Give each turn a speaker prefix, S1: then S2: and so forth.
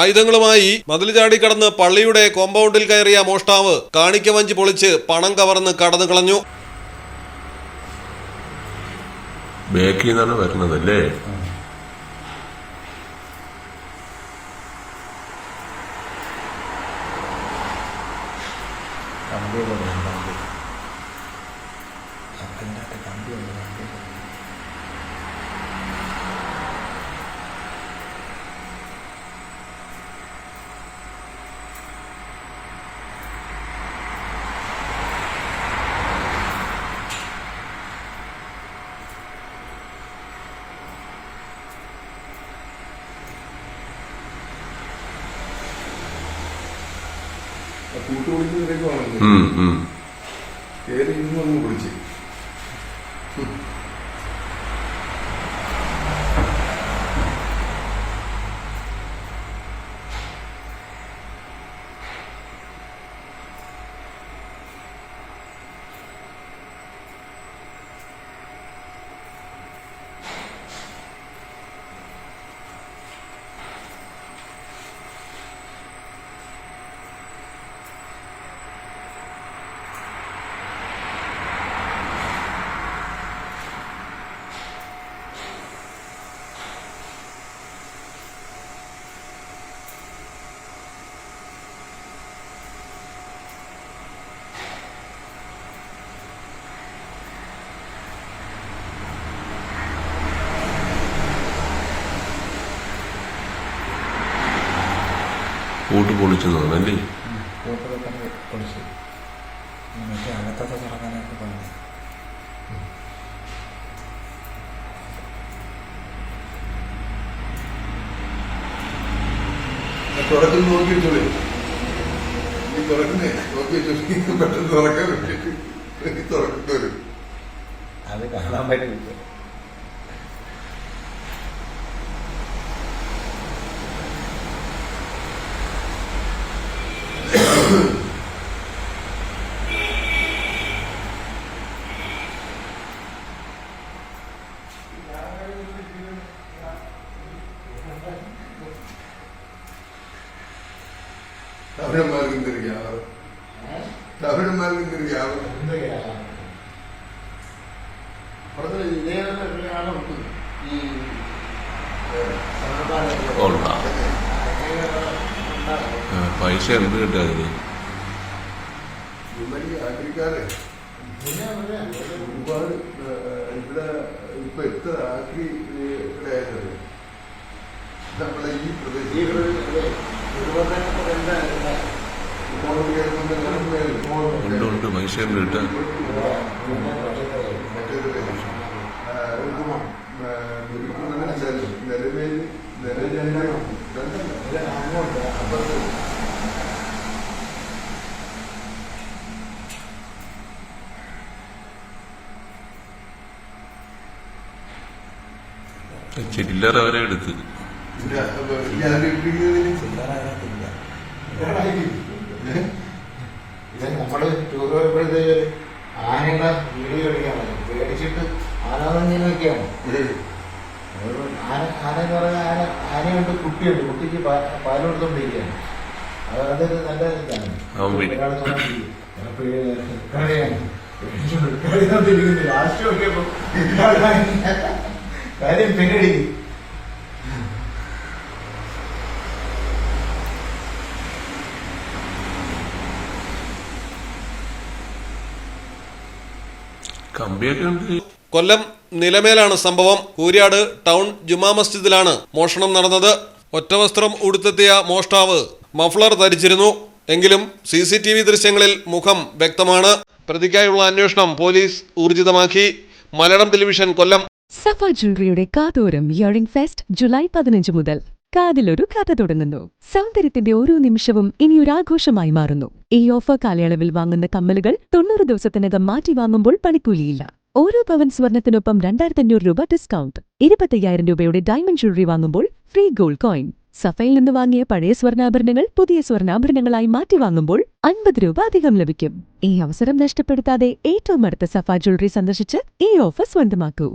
S1: ആയുധങ്ങളുമായി മതിൽ ചാടി കടന്ന് പള്ളിയുടെ കോമ്പൗണ്ടിൽ കയറിയ മോഷ്ടാവ് കാണിക്ക വഞ്ചി പൊളിച്ച് പണം കവർന്ന് കടന്നു കളഞ്ഞു.
S2: ബാക്കിൽ നിന്നാണ് വരുന്നതല്ലേ
S3: കമ്പിയൊക്കെ ഉണ്ട്, കമ്പി
S2: ഉം, ഉം.
S4: കയറി ഇന്ന് വന്ന് വിളിച്ച്
S2: കൂട്ട് പൊളിച്ചു തോന്നല്ലേ
S3: കൂട്ടൊക്കെ തന്നെ പൊളിച്ച് മറ്റേ അകത്തൊക്കെ തുറക്കാനായിട്ട് പറഞ്ഞു
S4: തുറക്കുന്ന നോക്കി വെച്ചോളേ ഈ തുറക്കുന്നേ നോക്കി വെച്ചോളേ പെട്ടെന്ന് തുറക്കാൻ വേണ്ടിട്ട് തുറക്കുന്നവരും
S3: അത് കാണാൻ
S4: തമിഴന്മാർക്ക് എന്തൊരു വ്യാപാരം തമിഴന്മാർക്ക്
S5: അവിടുത്തെ ഇതേതാണ് ഈ
S2: ആ, പൈസ എന്ത് കിട്ടുക അതിന്
S4: ഇവര് ഈ ആക്രിക്കാരെ ഒരുപാട് ഏഹ്, ഇവിടെ ഇപ്പൊ എത്ര ആക്രി ആയിരുന്നത് നമ്മളെ ഈ
S5: ഈ
S4: പ്രദേശം
S5: ഒരുപാട് എന്താ
S4: ഇങ്ങോട്ട് കേൾക്കുന്ന എല്ലാം മേലെ,
S2: ഉണ്ട്
S4: ഇങ്ങോട്ട്
S2: ഉണ്ട് പൈസ എന്ത് കിട്ടുക
S4: മറ്റേത്
S2: ചില്ലറ വരെ എടുത്ത്
S5: നമ്മൾ ടൂർ പോയപ്പോഴത്തേക്ക് ആനയുടെ വീഡിയോ കളിക്കാണ് പേടിച്ചിട്ട് ആനാതഞ്ഞൊക്കെയാണ് ആന ആന എന്ന് പറഞ്ഞാൽ ആന ആനയുണ്ട് കുട്ടിയുണ്ട്. കുട്ടിക്ക് പാൽ കൊടുത്തോണ്ടിരിക്കുകയാണ്. അത് അതൊരു നല്ല ഇതാണ്. ലാസ്റ്റ് നോക്കിയപ്പോ കാര്യം പിന്നീട്.
S2: കമ്പിയൊക്കെ ഉണ്ട്.
S1: കൊല്ലം നിലമേലാണ് സംഭവം. കൂരിയാട് ടൗൺ ജുമാ മസ്ജിദിലാണ് മോഷണം നടന്നത്. ഒറ്റവസ്ത്രം ഉടുത്തെത്തിയ മോഷ്ടാവ് മഫ്ലർ ധരിച്ചിരുന്നു. എങ്കിലും സി സി ടി വി ദൃശ്യങ്ങളിൽ മുഖം വ്യക്തമാണ്. പ്രതിക്കായുള്ള അന്വേഷണം പോലീസ് ഊർജിതമാക്കി. മലയാളം ടെലിവിഷൻ കൊല്ലം.
S6: സഫ ജ്വല്ലറിയുടെ കാതോരം ഇയറിംഗ് ഫെസ്റ്റ് ജൂലൈ പതിനഞ്ച് മുതൽ. കാതിലൊരു കഥ തുടങ്ങുന്നു. സൗന്ദര്യത്തിന്റെ ഓരോ നിമിഷവും ഇനി ഒരു ആഘോഷമായി മാറുന്നു. ഈ ഓഫർ കാലയളവിൽ വാങ്ങുന്ന കമ്മലുകൾ തൊണ്ണൂറ് ദിവസത്തിനകം മാറ്റി വാങ്ങുമ്പോൾ പണിക്കൂലിയില്ല. ഓരോ പവൻ സ്വർണത്തിനൊപ്പം രണ്ടായിരത്തി അഞ്ഞൂറ് രൂപ ഡിസ്കൗണ്ട് ഇരുപത്തയ്യായിരം രൂപയുടെ ഡയമണ്ട് ജ്വല്ലറി വാങ്ങുമ്പോൾ ഫ്രീ ഗോൾഡ് കോയിൻ സഫയിൽ നിന്ന് വാങ്ങിയ പഴയ സ്വർണാഭരണങ്ങൾ പുതിയ സ്വർണാഭരണങ്ങളായി മാറ്റി വാങ്ങുമ്പോൾ അൻപത് രൂപ അധികം ലഭിക്കും. ഈ അവസരം നഷ്ടപ്പെടുത്താതെ ഏറ്റവും അടുത്ത സഫ ജ്വല്ലറി സന്ദർശിച്ച് ഈ ഓഫർ സ്വന്തമാക്കൂ.